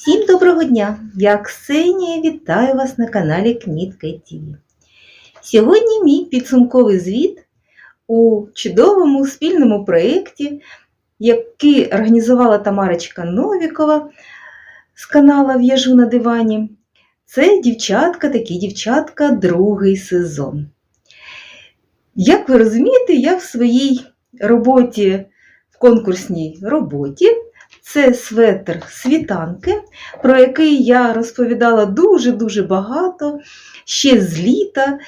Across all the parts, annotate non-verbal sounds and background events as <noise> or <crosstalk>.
Всім доброго дня! Я Ксенія вітаю вас на каналі Кнітка ТВ. Сьогодні мій підсумковий звіт у чудовому спільному проєкті, який організувала Тамарочка Новікова з канала В'яжу на дивані. Це дівчатка, такі дівчатка, другий сезон. Як ви розумієте, я в своїй роботі, в конкурсній роботі це светр світанки, про який я розповідала дуже-дуже багато, ще з літа,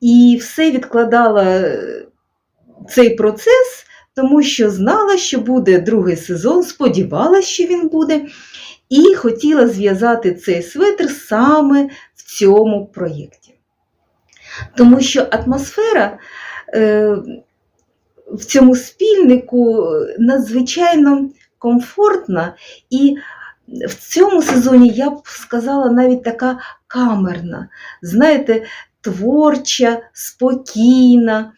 і все відкладала е, цей процес, тому що знала, що буде другий сезон, сподівалася, що він буде, і хотіла зв'язати цей светр саме в цьому проєкті. Тому що атмосфера е, в цьому спільнику надзвичайно комфортна, і в цьому сезоні я б сказала навіть така камерна, знаєте, творча, спокійна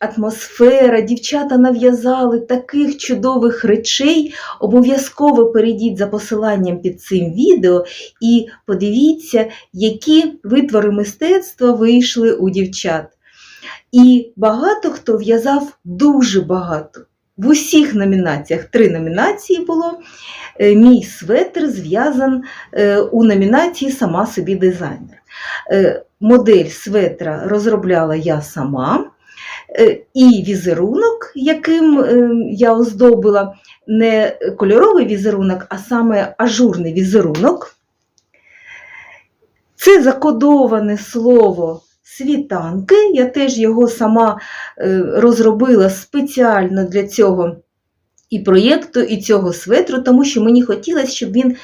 атмосфера. Дівчата нав'язали таких чудових речей. Обов'язково перейдіть за посиланням під цим відео і подивіться, які витвори мистецтва вийшли у дівчат. І багато хто в'язав дуже багато. В усіх номінаціях три номінації було. Е, Мій светр зв'язан е, у номінації Сама собі дизайнер. Е, Модель светра розробляла я сама, і візерунок, яким я оздобила не кольоровий візерунок, а саме ажурний візерунок. Це закодоване слово світанки. Я теж його сама е, розробила спеціально для цього і проєкту, і цього светру, тому що мені хотілося, щоб він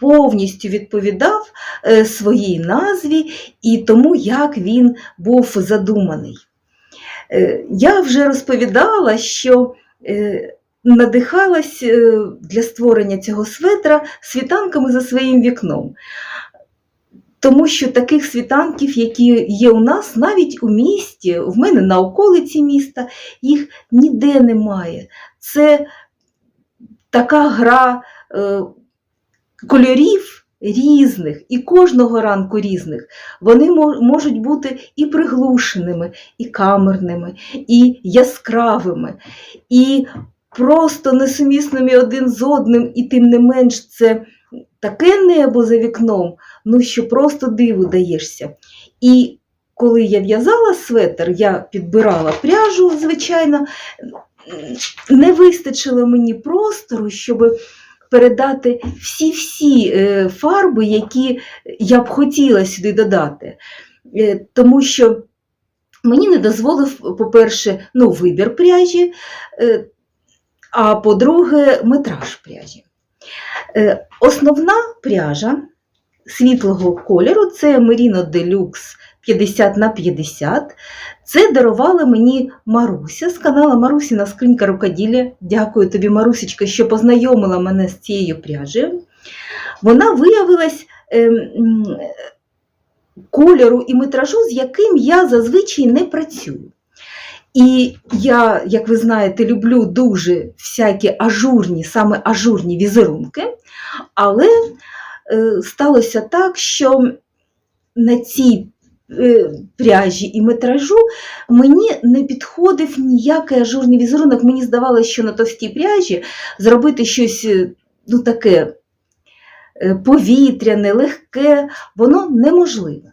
повністю відповідав е, своїй назві і тому, як він був задуманий. Е, я вже розповідала, що надихалась для створення цього светра світанками за своїм вікном. Тому що таких світанків, які є у нас, навіть у місті, в мене на околиці міста, їх ніде немає. Це така гра е, кольорів різних, і кожного ранку різних. Вони можуть бути і приглушеними, і камерними, і яскравими, і просто несумісними один з одним, і тим не менш це таке небо за вікном, ну що просто диву даєшся. І коли я в'язала светр, я підбирала пряжу, звичайно, не вистачило мені простору, щоб передати всі-всі е, фарби, які я б хотіла сюди додати. Е, тому що мені не дозволив, по-перше, ну, вибір пряжі, е, а по-друге, метраж пряжі. Е, основна пряжа світлого кольору це Merino Deluxe 50 на 50. Це дарувала мені Маруся з каналу Марусіна скринька рукоділля. Дякую тобі, Марусечка, що познайомила мене з цією пряжею. Вона виявилась е, кольору і метражу, з яким я зазвичай не працюю. І я, як ви знаєте, люблю дуже всякі ажурні, саме ажурні візерунки, але е, сталося так, що на цій е, пряжі і метражу мені не підходив ніякий ажурний візерунок. Мені здавалося, що на товстій пряжі зробити щось е, ну, таке повітряне, легке, воно неможливе.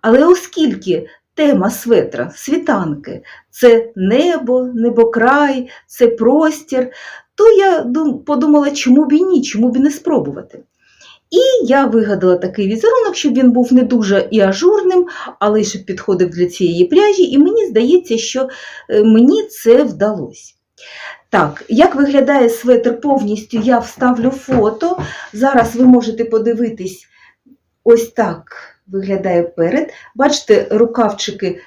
Але оскільки Тема светра, світанки це небо, небокрай, це простір. То я подумала, чому б і ні, чому б і не спробувати. І я вигадала такий візерунок, щоб він був не дуже і ажурним, але щоб підходив для цієї пряжі, і мені здається, що е, мені це вдалося. Так, як виглядає светр повністю, я вставлю фото. Зараз ви можете подивитись ось так виглядає перед. Бачите, рукавчики,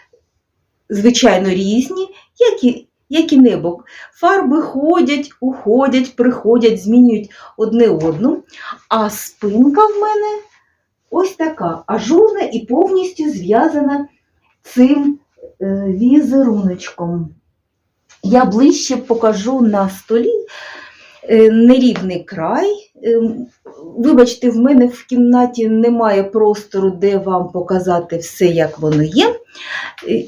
звичайно, різні, як і, як і небо. Фарби ходять, уходять, приходять, змінюють одне одну. А спинка в мене ось така ажурна і повністю зв'язана цим е, візеруночком. Я ближче покажу на столі. Е, нерівний край, е, вибачте, в мене в кімнаті немає простору, де вам показати все, як воно є.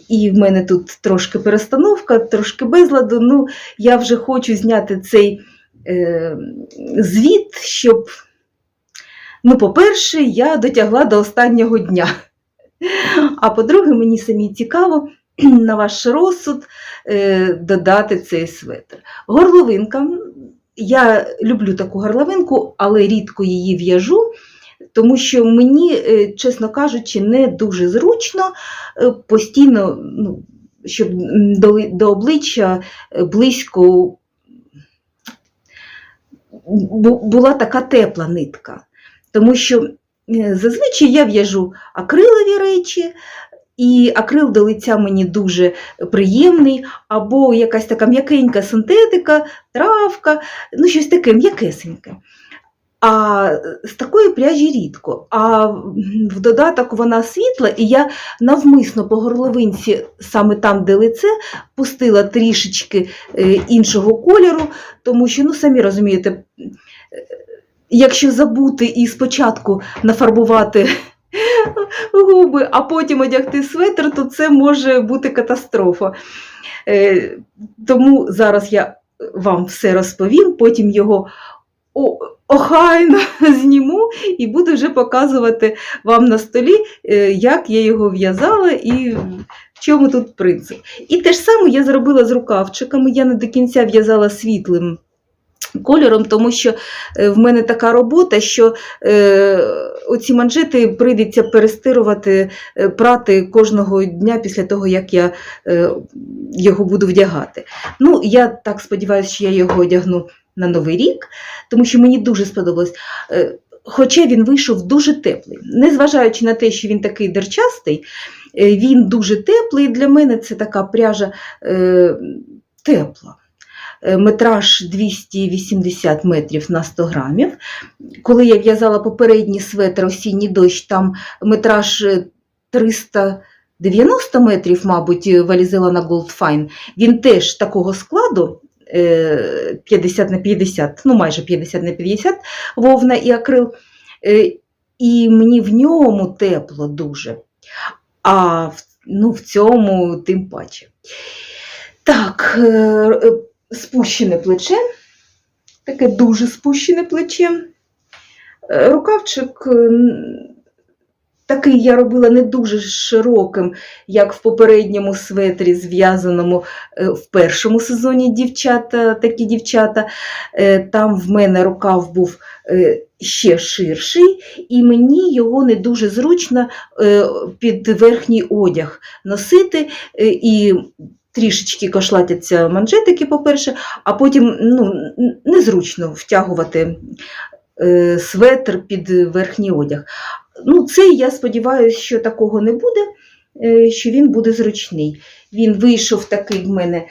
І в мене тут трошки перестановка, трошки безладу. Ну, я вже хочу зняти цей е, звіт, щоб, ну, по-перше, я дотягла до останнього дня. А по-друге, мені самі цікаво на ваш розсуд е, додати цей светр. Горловинка. Я люблю таку горловинку, але рідко її в'яжу, тому що мені, е, чесно кажучи, не дуже зручно е, постійно, ну, щоб до, до обличчя е, близько була така тепла нитка. Тому що зазвичай я в'яжу акрилові речі, і акрил до лиця мені дуже приємний, або якась така м'якенька синтетика, травка, ну щось таке м'якесеньке. А з такої пряжі рідко. А в додаток вона світла, і я навмисно по горловинці, саме там, де лице, пустила трішечки е, іншого кольору, тому що, ну самі розумієте, е, якщо забути і спочатку нафарбувати губи, а потім одягти светр, то це може бути катастрофа. Е, Тому зараз я вам все розповім, потім його охайно <laughs> зніму і буду вже показувати вам на столі, е, як я його в'язала і в чому тут принцип. І те ж саме я зробила з рукавчиками. Я не до кінця в'язала світлим кольором, тому що е, в мене така робота, що е, оці манжети прийдеться перестирувати, е, прати кожного дня після того, як я е, його буду вдягати. Ну, я так сподіваюся, що я його одягну на Новий рік, тому що мені дуже сподобалось. Е, Хоча він вийшов дуже теплий. Незважаючи на те, що він такий дерчастий, він дуже теплий. Для мене це така пряжа е, тепла. Е, Метраж 280 метрів на 100 грамів. Коли я в'язала попередній светр осінній дощ, там метраж е, 390 метрів, мабуть, валізила на Gold Fine. Він теж такого складу. е, 50 на 50, ну майже 50 на 50 вовна і акрил. Е, І мені в ньому тепло дуже. А ну, в цьому тим паче. Так, е, е, спущене плече, таке дуже спущене плече. Е, Рукавчик такий я робила не дуже широким, як в попередньому светрі, зв'язаному е, в першому сезоні дівчата, такі дівчата. Е, Там в мене рукав був ще ширший, і мені його не дуже зручно під верхній одяг носити. І трішечки кошлатяться манжетики, по-перше, а потім ну, незручно втягувати е, светр під верхній одяг. Ну, це я сподіваюся, що такого не буде, е, що він буде зручний. Він вийшов такий в мене,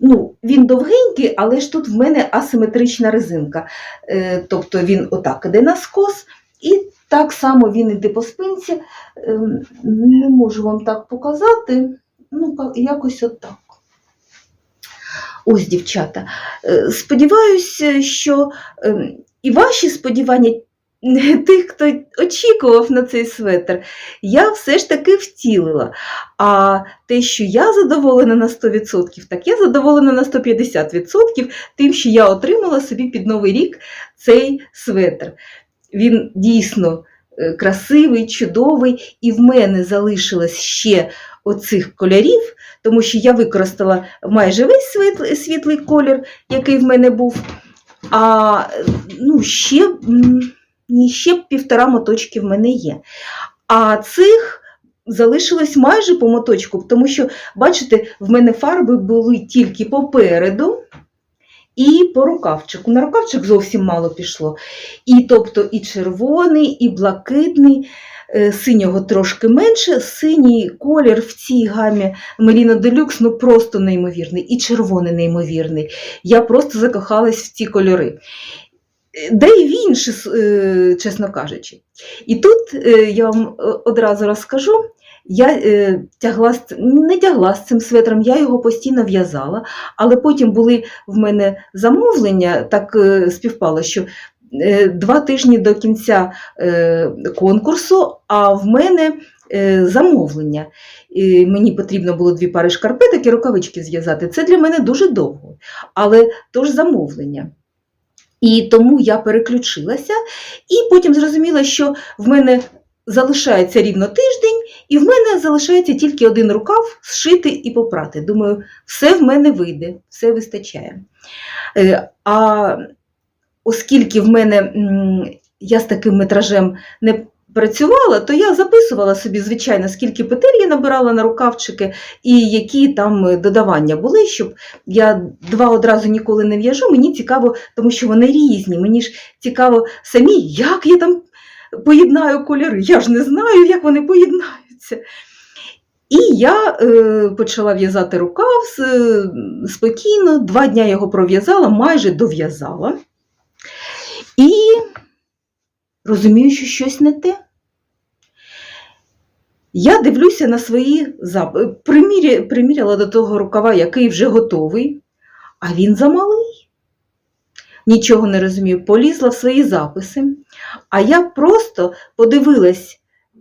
ну, він довгенький, але ж тут в мене асиметрична резинка. Е, Тобто він отак іде на скос, і так само він іде по спинці. Е, Не можу вам так показати. Ну, якось отак. Ось, дівчата. Е, Сподіваюся, що ем, і ваші сподівання <laughs> тих, хто очікував на цей светр, я все ж таки втілила. А те, що я задоволена на 100%, так я задоволена на 150% тим, що я отримала собі під Новий рік цей светр. Він дійсно е, красивий, чудовий, і в мене залишилось ще оцих кольорів, тому що я використала майже весь світлий, світлий колір, який в мене був. А ну, ще, ще півтора моточки в мене є. А цих залишилось майже по моточку, тому що, бачите, в мене фарби були тільки попереду і по рукавчику. На рукавчик зовсім мало пішло. І тобто і червоний, і блакитний, синього трошки менше. Синій колір в цій гамі Merino Deluxe ну просто неймовірний, і червоний неймовірний. Я просто закохалась в ці кольори. Е, Де і в інші, е, чесно кажучи. І тут е, я вам е, одразу розкажу. Я е, тягла не тягла з цим светром, я його постійно в'язала, але потім були в мене замовлення, так е, співпало, що е, два тижні до кінця е, конкурсу, а в мене е, замовлення. І мені потрібно було дві пари шкарпеток і рукавички зв'язати. Це для мене дуже довго, але то ж замовлення. І тому я переключилася, і потім зрозуміла, що в мене залишається рівно тиждень, і в мене залишається тільки один рукав зшити і попрати. Думаю, все в мене вийде, все вистачає. Е, А оскільки в мене я з таким метражем не працювала, то я записувала собі, звичайно, скільки петель я набирала на рукавчики і які там е, додавання були, щоб я два одразу ніколи не в'яжу. Мені цікаво, тому що вони різні. Мені ж цікаво самі, як я там поєднаю кольори. Я ж не знаю, як вони поєднаються. І я е, почала в'язати рукав е, спокійно, два дня його пров'язала, майже дов'язала. І розумію, що щось не те. Я дивлюся на свої записи. Приміря, приміряла до того рукава, який вже готовий, а він замалий. Нічого не розумію, полізла в свої записи, а я просто подивилась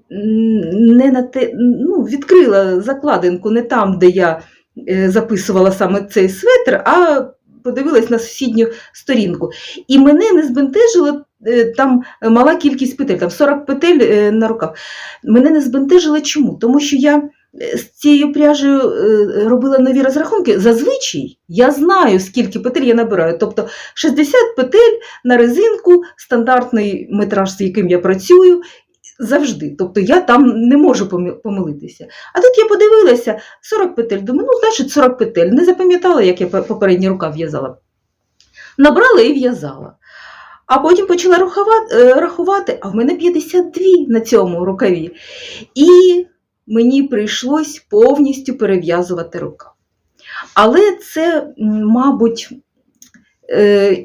не на те, ну, відкрила закладинку не там, де я е, записувала саме цей светр, а подивилась на сусідню сторінку. І мене не збентежило е, там мала кількість петель, там 40 петель е, на рукав. Мене не збентежило чому? Тому що я е, з цією пряжею робила нові розрахунки. Зазвичай я знаю, скільки петель я набираю. Тобто 60 петель на резинку, стандартний метраж, з яким я працюю. Завжди, тобто я там не можу помилитися. А тут я подивилася 40 петель. Думаю, ну, значить, 40 петель. Не запам'ятала, як я пе- попередні рука в'язала. Набрала і в'язала. А потім почала рахувати, рахувати, а в мене 52 на цьому рукаві. І мені прийшлось повністю перев'язувати рукав. Але це, мабуть, е,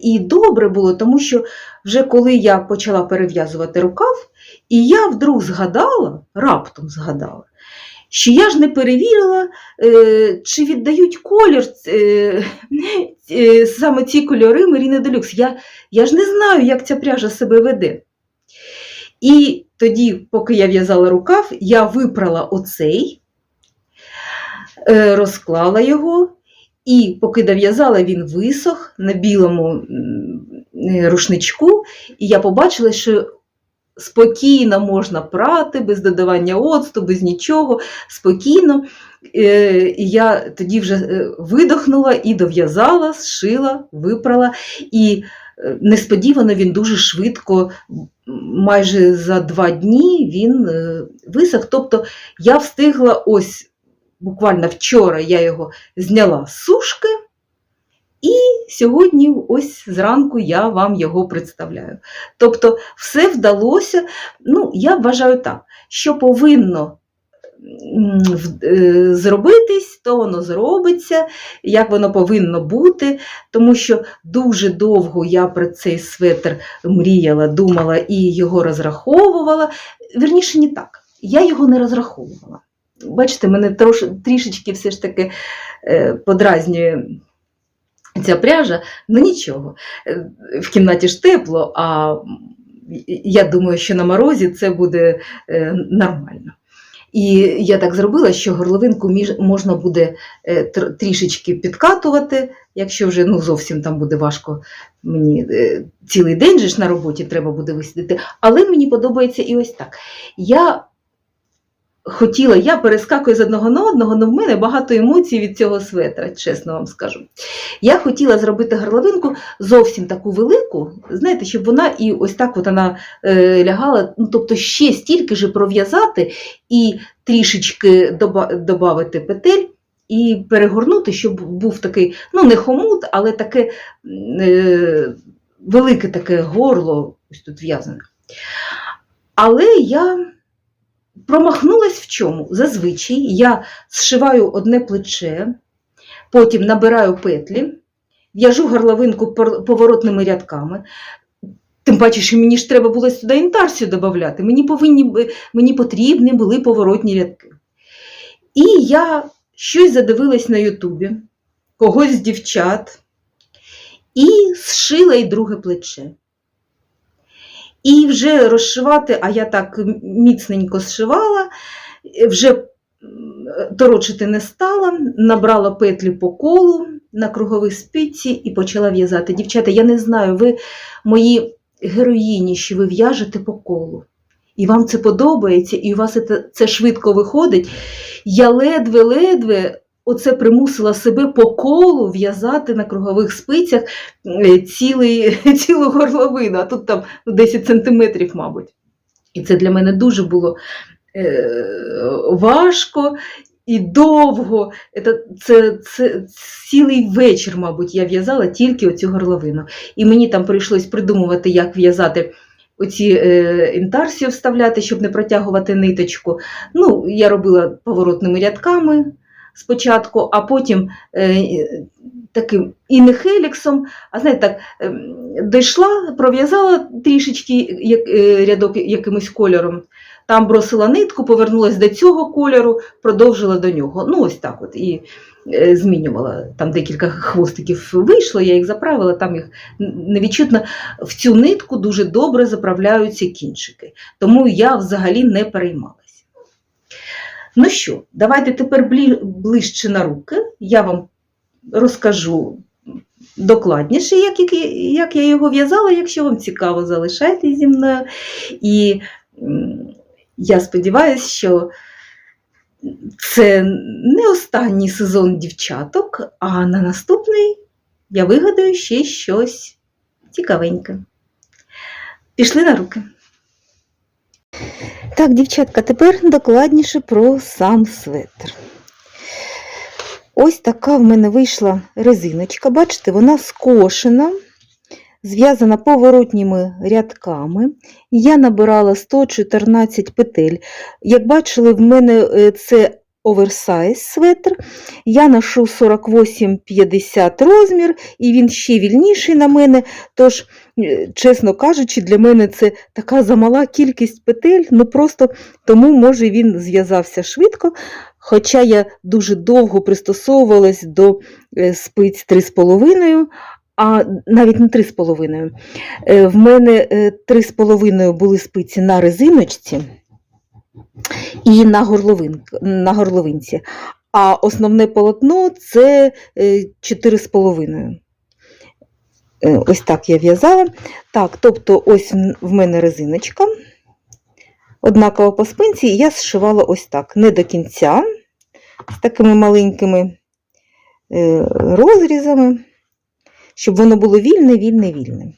і добре було, тому що вже коли я почала перев'язувати рукав, і я вдруг згадала, раптом згадала, що я ж не перевірила, е, чи віддають колір е, е, саме ці кольори Merino Deluxe. Я, я ж не знаю, як ця пряжа себе веде. І тоді, поки я в'язала рукав, я випрала оцей, е, розклала його, і поки дов'язала, він висох на білому е, рушничку, і я побачила, що спокійно можна прати, без додавання оцту, без нічого, спокійно. Е, І я тоді вже е, видохнула і дов'язала, зшила, випрала. І несподівано він дуже швидко, майже за два дні, він висох. Тобто я встигла ось буквально вчора я його зняла з сушки. І сьогодні, ось зранку, я вам його представляю. Тобто, все вдалося. Ну, я вважаю так, що повинно е, зробитись, то воно зробиться, як воно повинно бути, тому що дуже довго я про цей светр мріяла, думала і його розраховувала. Вірніше, не так. Я його не розраховувала. Бачите, мене трош, трішечки все ж таки е, подразнює ця пряжа, ну нічого. Е, В кімнаті ж тепло, а я думаю, що на морозі це буде е, нормально. І я так зробила, що горловинку можна буде трішечки підкатувати, якщо вже ну, зовсім там буде важко мені цілий день же ж на роботі треба буде висидіти. Але мені подобається і ось так. Я хотіла, я перескакую з одного на одного, але в мене багато емоцій від цього светра, чесно вам скажу. Я хотіла зробити горловинку зовсім таку велику, знаєте, щоб вона і ось так от вона е, лягала, ну, тобто ще стільки ж пров'язати і трішечки додати петель. І перегорнути, щоб був такий, ну не хомут, але таке е, велике таке горло, ось тут в'язане. Але я промахнулась в чому? Зазвичай я зшиваю одне плече, потім набираю петлі, в'яжу горловинку поворотними рядками. Тим паче, що мені ж треба було сюди інтарсію додати. Мені, повинні, мені потрібні були поворотні рядки. І я щось задивилась на Ютубі, когось з дівчат, і зшила й друге плече. І вже розшивати, а я так міцненько зшивала, вже торочити не стала, набрала петлі по колу на круговій спиці і почала в'язати. Дівчата, я не знаю, ви мої героїні, що ви в'яжете по колу. І вам це подобається, і у вас це швидко виходить. Я ледве-ледве оце примусила себе по колу в'язати на кругових спицях е, цілий, <laughs> цілу горловину, а тут там ну, 10 сантиметрів, мабуть. І це для мене дуже було е, важко і довго. Це, це, це цілий вечір, мабуть, я в'язала тільки оцю горловину. І мені там прийшлось придумувати, як в'язати оці е, інтарсію вставляти, щоб не протягувати ниточку. Ну, я робила поворотними рядками спочатку, а потім е, таким і не хеліксом, а знаєте, так, е, дійшла, пров'язала трішечки е, рядок якимось кольором, там бросила нитку, повернулася до цього кольору, продовжила до нього. Ну, ось так от. І змінювала. Там декілька хвостиків вийшло, я їх заправила, там їх невідчутно в цю нитку дуже добре заправляються кінчики. Тому я взагалі не переймалася. Ну що, давайте тепер ближче на руки. Я вам розкажу докладніше, як, як, я його в'язала. Якщо вам цікаво, залишайтесь зі мною. І я сподіваюся, що це не останній сезон дівчаток, а на наступний я вигадаю ще щось цікавеньке. Пішли на руки. Так, дівчатка, тепер докладніше про сам светр. Ось така в мене вийшла резиночка. Бачите, вона скошена, зв'язана поворотніми рядками. Я набирала 114 петель. Як бачили, в мене е, це оверсайз светр. Я ношу 48-50 розмір, і він ще вільніший на мене. Тож, е, чесно кажучи, для мене це така замала кількість петель, ну просто тому, може, він зв'язався швидко. Хоча я дуже довго пристосовувалась до е, спиць 3,5, а навіть не 3,5. Е, В мене е, 3,5 були спиці на резиночці і на, горловин, на горловинці. А основне полотно це е, 4,5. Е, Ось так я в'язала. Так, тобто, ось в мене резиночка. Однаково по спинці, я зшивала ось так, не до кінця, з такими маленькими е, розрізами, щоб воно було вільне, вільне, вільне.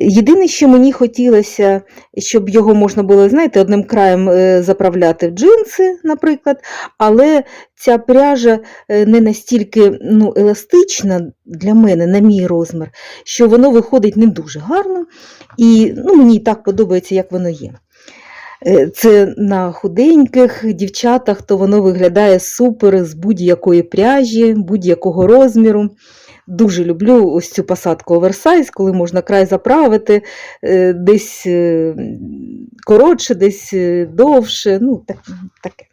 Єдине, що мені хотілося, щоб його можна було, знаєте, одним краєм е, заправляти в джинси, наприклад, але ця пряжа е, не настільки ну, еластична для мене, на мій розмір, що воно виходить не дуже гарно, і ну, мені і так подобається, як воно є. Е, Це на худеньких дівчатах, то воно виглядає супер з будь-якої пряжі, будь-якого розміру. Дуже люблю ось цю посадку оверсайз, коли можна край заправити, е, десь е, коротше, десь е, довше. Ну, так, таке.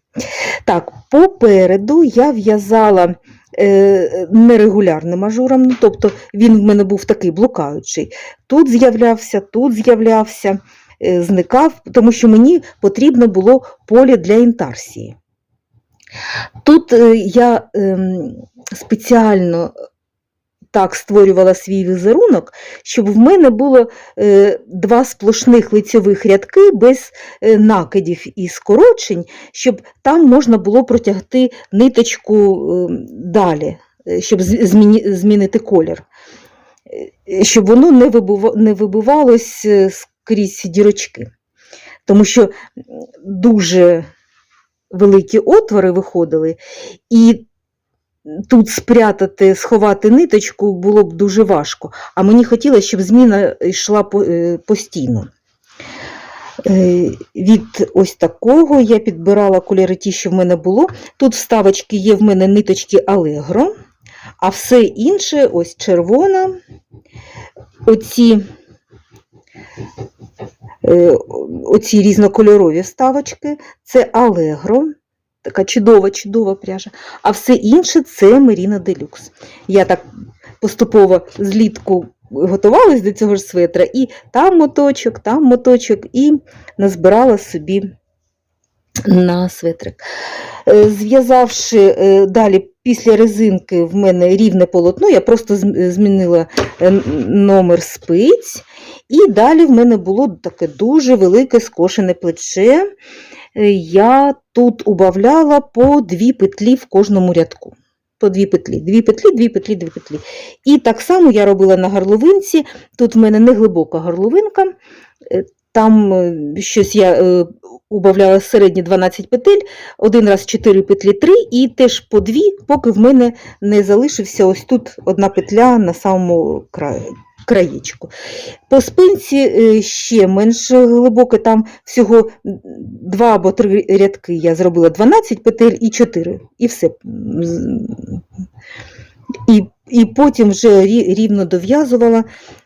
Так, попереду я в'язала е, нерегулярним ажуром, ну, тобто він в мене був такий блукаючий. Тут з'являвся, тут з'являвся, е, зникав, тому що мені потрібно було поле для інтарсії. Тут е, я ем, спеціально так створювала свій візерунок, щоб в мене було е, два сплошних лицьових рядки без е, накидів і скорочень, щоб там можна було протягти ниточку е, далі, е, щоб змінити колір, щоб воно не, вибивалось скрізь дірочки. Тому що дуже великі отвори виходили, і тут спрятати, сховати ниточку було б дуже важко. А мені хотілося, щоб зміна йшла е, постійно. Е, Від ось такого я підбирала кольори ті, що в мене було. Тут вставочки є в мене ниточки Allegro, а все інше ось червона. Оці, е, оці різнокольорові вставочки це Allegro. Така чудова, чудова пряжа. А все інше це Merino Deluxe. Я так поступово злітку готувалась до цього ж светра, і там моточок, там моточок, і назбирала собі на светрик. Е, Зв'язавши е, далі після резинки в мене рівне полотно, я просто змінила е, номер спиць, і далі в мене було таке дуже велике скошене плече. Е, Я тут убавляла по дві петлі в кожному рядку. По дві петлі, дві петлі, дві петлі, дві петлі. І так само я робила на горловинці. Тут в мене не глибока горловинка. е, Там е, щось я убавляла середні 12 петель, один раз 4 петлі 3 і теж по дві, поки в мене не залишився ось тут одна петля на самому краю. Краєчку. По спинці е, ще менш глибоке, там всього два або три рядки я зробила 12 петель і 4, і все. І, і потім вже рівно дов'язувала,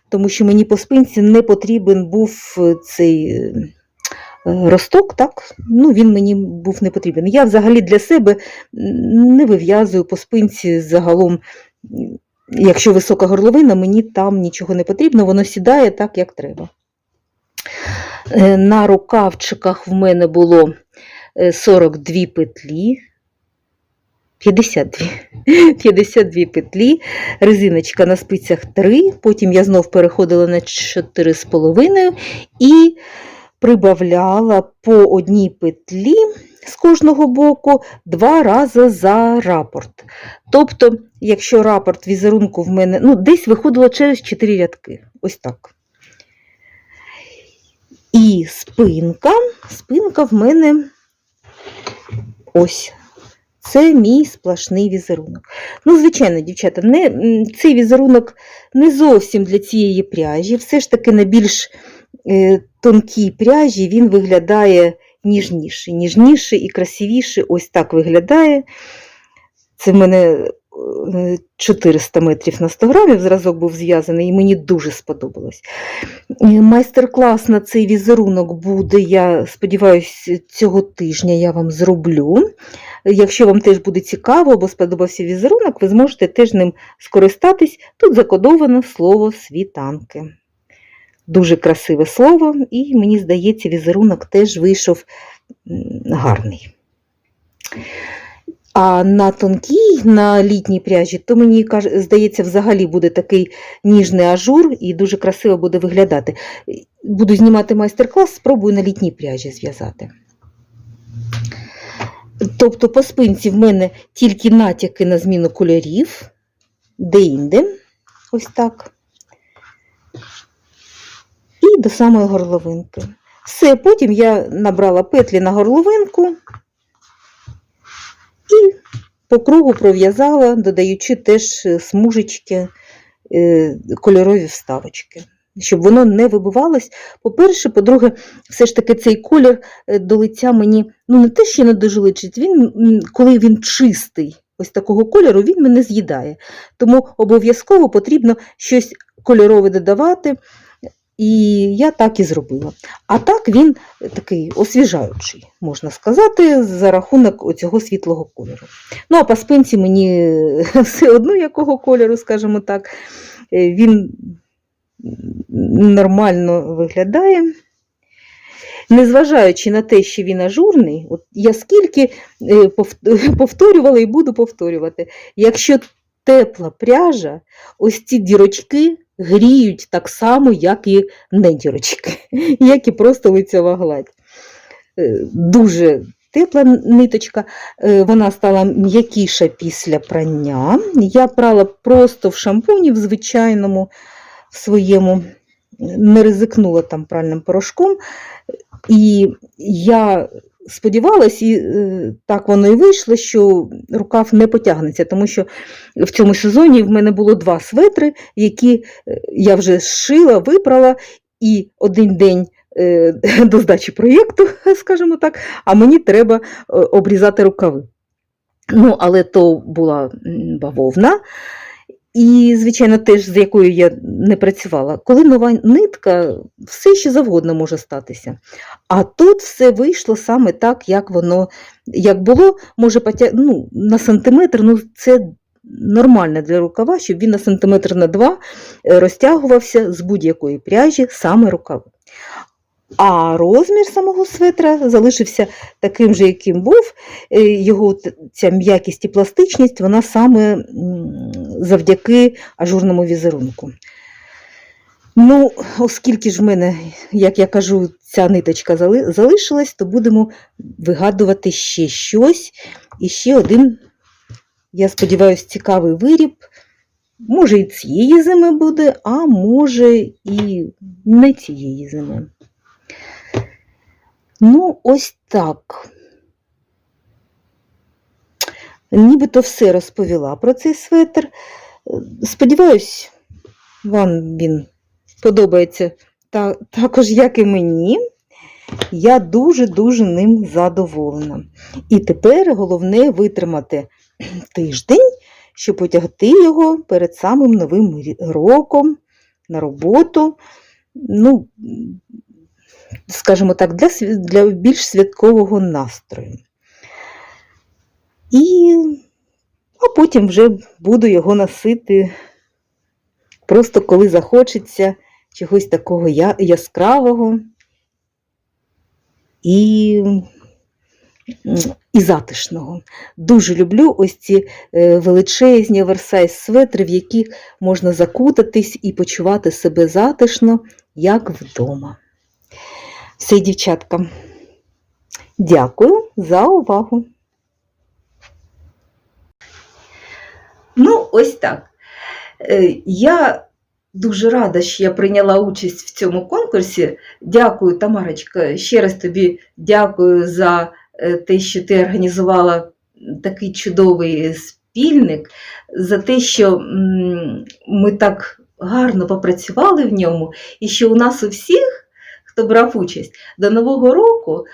тому що мені по спинці не потрібен був е, цей е, росток, так? Ну, він мені був не потрібен. Я взагалі для себе не вив'язую по спинці загалом. Якщо висока горловина, мені там нічого не потрібно, воно сідає так, як треба. Е, На рукавчиках в мене було е, 42 петлі. 52. 52 <laughs> петлі, резиночка на спицях 3, потім я знов переходила на 4,5 і прибавляла по одній петлі з кожного боку два рази за рапорт. Тобто, якщо рапорт візерунку в мене ну, десь виходило через 4 рядки. Ось так. І спинка, спинка в мене ось. Це мій сплошний візерунок. Ну, звичайно, дівчата, не, цей візерунок не зовсім для цієї пряжі. Все ж таки на більш е, тонкій пряжі він виглядає ніжніше. Ніжніше і красивіше. Ось так виглядає. Це в мене е, 400 метрів на 100 грамів зразок був зв'язаний, і мені дуже сподобалось. Е, Майстер-клас на цей візерунок буде, я сподіваюся, цього тижня я вам зроблю. Якщо вам теж буде цікаво або сподобався візерунок, ви зможете теж ним скористатись. Тут закодовано слово світанки. Дуже красиве слово, і мені здається, візерунок теж вийшов гарний. А на тонкій, на літній пряжі, то мені здається, взагалі буде такий ніжний ажур і дуже красиво буде виглядати. Буду знімати майстер-клас, спробую на літній пряжі зв'язати. Тобто по спинці в мене тільки натяки на зміну кольорів, де-інде, ось так. І до самої горловинки. Все, потім я набрала петлі на горловинку і по кругу пров'язала, додаючи теж е, смужечки, е, кольорові вставочки, щоб воно не вибивалось. По-перше, по-друге, все ж таки цей колір е, до лиця мені ну, не те, що не дуже личить, він, коли він чистий, ось такого кольору, він мене з'їдає. Тому обов'язково потрібно щось кольорове додавати. І я так і зробила. А так він такий освіжаючий, можна сказати, за рахунок оцього світлого кольору. Ну, а по спинці мені <laughs> все одно якого кольору, скажімо так, е, він нормально виглядає. Незважаючи на те, що він ажурний, от я скільки е, <laughs> повторювала і буду повторювати, якщо тепла пряжа, ось ці дірочки гріють так само, як і недірочки, <laughs> як і просто лицьова гладь. Е, Дуже тепла ниточка, е, вона стала м'якіша після прання. Я прала просто в шампуні, в звичайному в своєму, не ризикнула там пральним порошком. І я сподівалась, і е, так воно і вийшло, що рукав не потягнеться, тому що в цьому сезоні в мене було два светри, які е, я вже зшила, випрала, і один день е, <laughs> до здачі проєкту, <laughs> скажімо так, а мені треба обрізати рукави. Ну, але то була бавовна, і, звичайно, теж з якою я не працювала. Коли нова нитка, все що завгодно може статися. А тут все вийшло саме так, як воно як було, може потя... ну, на сантиметр, ну це нормальна для рукава, щоб він на сантиметр на два е, розтягувався з будь-якої пряжі саме рукав. А розмір самого светра залишився таким же, яким був. Е, Його ця м'якість і пластичність, вона саме завдяки ажурному візерунку. Ну, оскільки ж в мене, як я кажу, ця ниточка залишилась, то будемо вигадувати ще щось. І ще один, я сподіваюся, цікавий виріб. Може, і цієї зими буде, а може і не цієї зими. Ну, ось так. Нібито все розповіла про цей светр. Сподіваюсь, вам він подобається та, також, як і мені. Я дуже-дуже ним задоволена. І тепер головне витримати <clears throat> тиждень, щоб одягти його перед самим новим роком на роботу. Ну, скажімо так, для, для більш святкового настрою. І, а потім вже буду його носити просто коли захочеться чогось такого яскравого і, і затишного. Дуже люблю ось ці е, величезні оверсайз светри, в які можна закутатись і почувати себе затишно, як вдома. Все, дівчатка. Дякую за увагу. Ну, ось так. Е, Я дуже рада, що я прийняла участь в цьому конкурсі. Дякую, Тамарочка. Ще раз тобі дякую за е, те, що ти організувала такий чудовий спільник, за те, що ми так гарно попрацювали в ньому, і що у нас у всіх, хто брав участь, до Нового року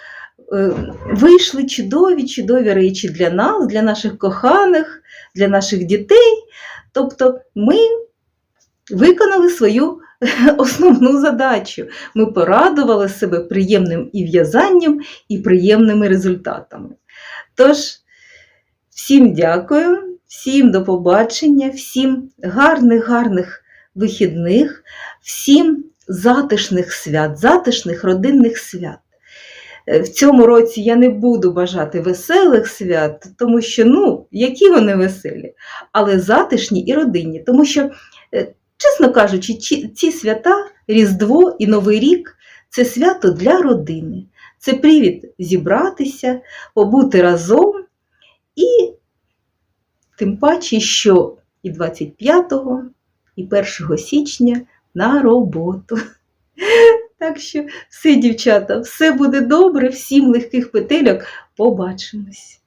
е, вийшли чудові, чудові речі для нас, для наших коханих, для наших дітей. Тобто ми виконали свою основну задачу. Ми порадували себе приємним і в'язанням, і приємними результатами. Тож, всім дякую, всім до побачення, всім гарних, гарних вихідних, всім затишних свят, затишних родинних свят. Е, В цьому році я не буду бажати веселих свят, тому що, ну, які вони веселі, але затишні і родинні. Тому що, е, чесно кажучи, ці- свята, Різдво і Новий рік це свято для родини. Це привід зібратися, побути разом і тим паче, що і 25-го, і 1 січня на роботу. <laughs> Так що все, дівчата, все буде добре, всім легких петельок. Побачимось.